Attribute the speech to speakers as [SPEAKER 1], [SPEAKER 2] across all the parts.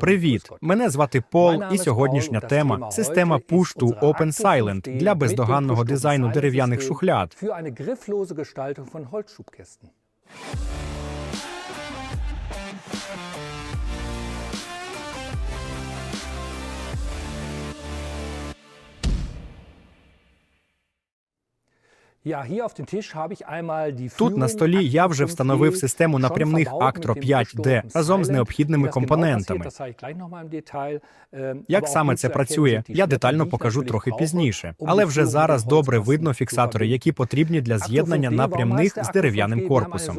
[SPEAKER 1] Привіт, мене звати Пол, і сьогоднішня тема система Push to Open Silent для бездоганного дизайну дерев'яних шухляд. Тут на столі я вже встановив систему напрямних Actro 5D разом з необхідними компонентами. Як саме це працює, я детально покажу трохи пізніше, але вже зараз добре видно фіксатори, які потрібні для з'єднання напрямних з дерев'яним корпусом.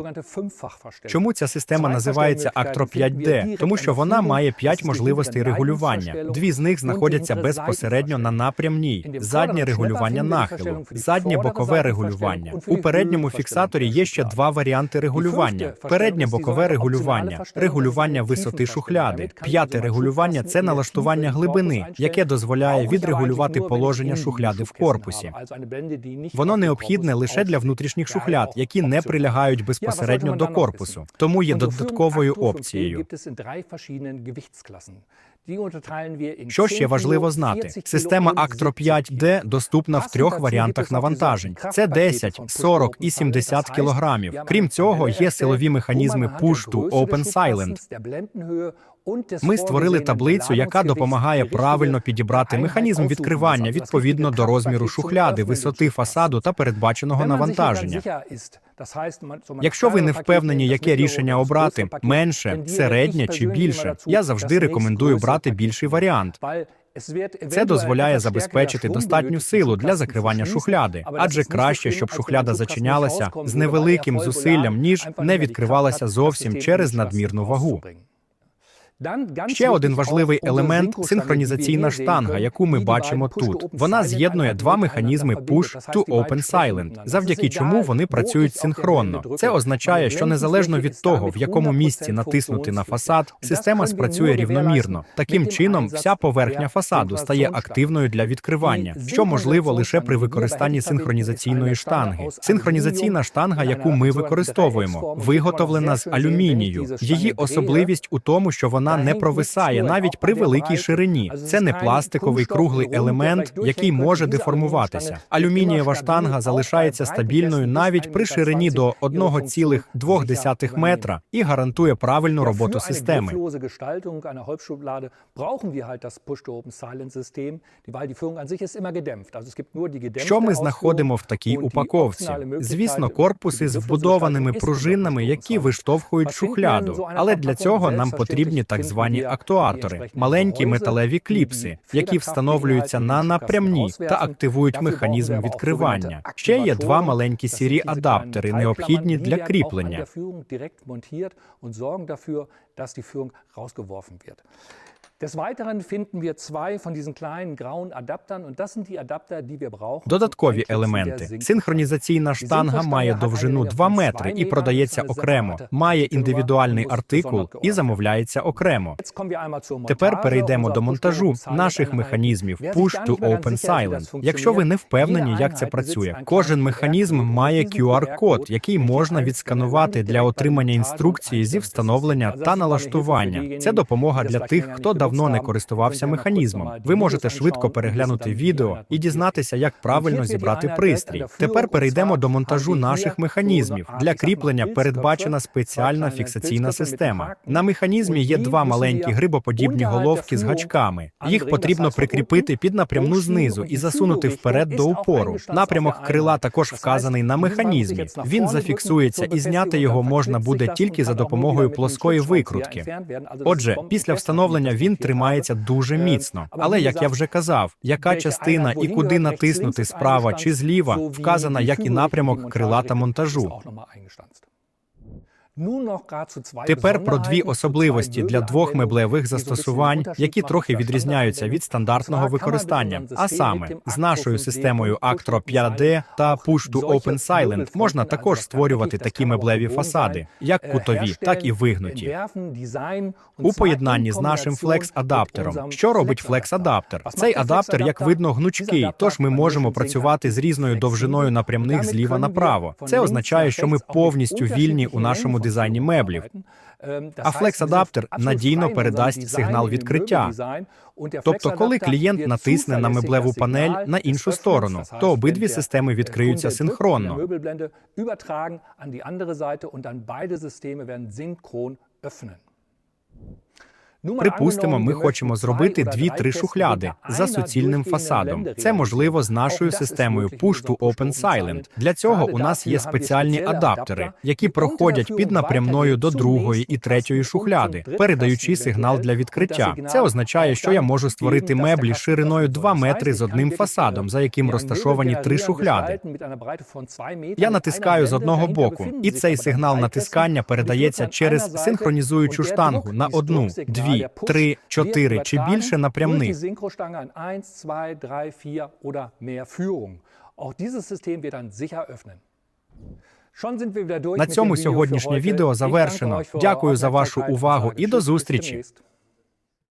[SPEAKER 1] Чому ця система називається Actro 5D? Тому що вона має п'ять можливостей регулювання. Дві з них знаходяться безпосередньо на напрямній: заднє регулювання нахилу, заднє бокове регулювання. У передньому фіксаторі є ще два варіанти регулювання: переднє бокове регулювання, регулювання висоти шухляди. П'яте регулювання це налаштування глибини, яке дозволяє відрегулювати положення шухляди в корпусі. Воно необхідне лише для внутрішніх шухляд, які не прилягають безпосередньо до корпусу, тому є додатковою опцією. Що ще важливо знати? Система Actro 5D доступна в трьох варіантах навантажень: це 10, 40 і 70 кілограмів. Крім цього, є силові механізми to Open Silent. Ми створили таблицю, яка допомагає правильно підібрати механізм відкривання відповідно до розміру шухляди, висоти фасаду та передбаченого навантаження. Якщо ви не впевнені, яке рішення обрати менше, середнє чи більше, я завжди рекомендую брати більший варіант. Це дозволяє забезпечити достатню силу для закривання шухляди, адже краще, щоб шухляда зачинялася з невеликим зусиллям, ніж не відкривалася зовсім через надмірну вагу. Ще один важливий елемент синхронізаційна штанга, яку ми бачимо тут. Вона з'єднує два механізми Push to Open Silent, завдяки чому вони працюють синхронно. Це означає, що незалежно від того, в якому місці натиснути на фасад, система спрацює рівномірно. Таким чином, вся поверхня фасаду стає активною для відкривання, що можливо лише при використанні синхронізаційної штанги. Синхронізаційна штанга, яку ми використовуємо, виготовлена з алюмінію. Її особливість у тому, що вона не провисає навіть при великій ширині. Це не пластиковий круглий елемент, який може деформуватися. Алюмінієва штанга залишається стабільною навіть при ширині до 1,2 метра і гарантує правильну роботу системи. Що ми знаходимо в такій упаковці? Звісно, корпус із вбудованими пружинами, які виштовхують шухляду. Але для цього нам потрібні так звані актуатори, маленькі металеві кліпси, які встановлюються на напрямні та активують механізм відкривання. Ще є два маленькі сірі адаптери, необхідні для кріплення.
[SPEAKER 2] Des Weiteren finden wir zwei von diesen kleinen grauen Adaptern und das sind die Adapter, die wir brauchen.
[SPEAKER 1] Додаткові елементи. Синхронізаційна штанга має довжину 2 метри і продається окремо. Має індивідуальний артикул і замовляється окремо. Тепер перейдемо до монтажу наших механізмів Push to Open Silent. Якщо ви не впевнені, як це працює, кожен механізм має QR-код, який можна відсканувати для отримання інструкції зі встановлення та налаштування. Це допомога для тих, хто давно не користувався механізмом. Ви можете швидко переглянути відео і дізнатися, як правильно зібрати пристрій. Тепер перейдемо до монтажу наших механізмів. Для кріплення передбачена спеціальна фіксаційна система. На механізмі є два маленькі грибоподібні головки з гачками. Їх потрібно прикріпити під напрямну знизу і засунути вперед до упору. Напрямок крила також вказаний на механізмі. Він зафіксується, і зняти його можна буде тільки за допомогою плоскої викрутки. Отже, після встановлення він тримається дуже міцно. Але як я вже казав, яка частина і куди натиснути справа чи зліва, вказана як і напрямок крила та монтажу. Тепер про дві особливості для двох меблевих застосувань, які трохи відрізняються від стандартного використання. А саме з нашою системою Actro 5D та Push to Open Silent можна також створювати такі меблеві фасади, як кутові, так і вигнуті. У поєднанні з нашим флекс-адаптером. Що робить флекс-адаптер? Цей адаптер, як видно, гнучкий, тож ми можемо працювати з різною довжиною напрямних зліва направо. Це означає, що ми повністю вільні у нашому дизайні меблів. А флекс-адаптер надійно передасть сигнал відкриття. Тобто, коли клієнт натисне на меблеву панель на іншу сторону, то обидві системи відкриються синхронно. Припустимо, ми хочемо зробити дві-три шухляди за суцільним фасадом. Це можливо з нашою системою Push to Open Silent. Для цього у нас є спеціальні адаптери, які проходять під напрямною до другої і третьої шухляди, передаючи сигнал для відкриття. Це означає, що я можу створити меблі шириною 2 метри з одним фасадом, за яким розташовані три шухляди. Я натискаю з одного боку, і цей сигнал натискання передається через синхронізуючу штангу на одну, дві, три, чотири. чи більше напрямних.
[SPEAKER 2] На цьому сьогоднішнє відео завершено. Дякую за вашу увагу. І до зустрічі.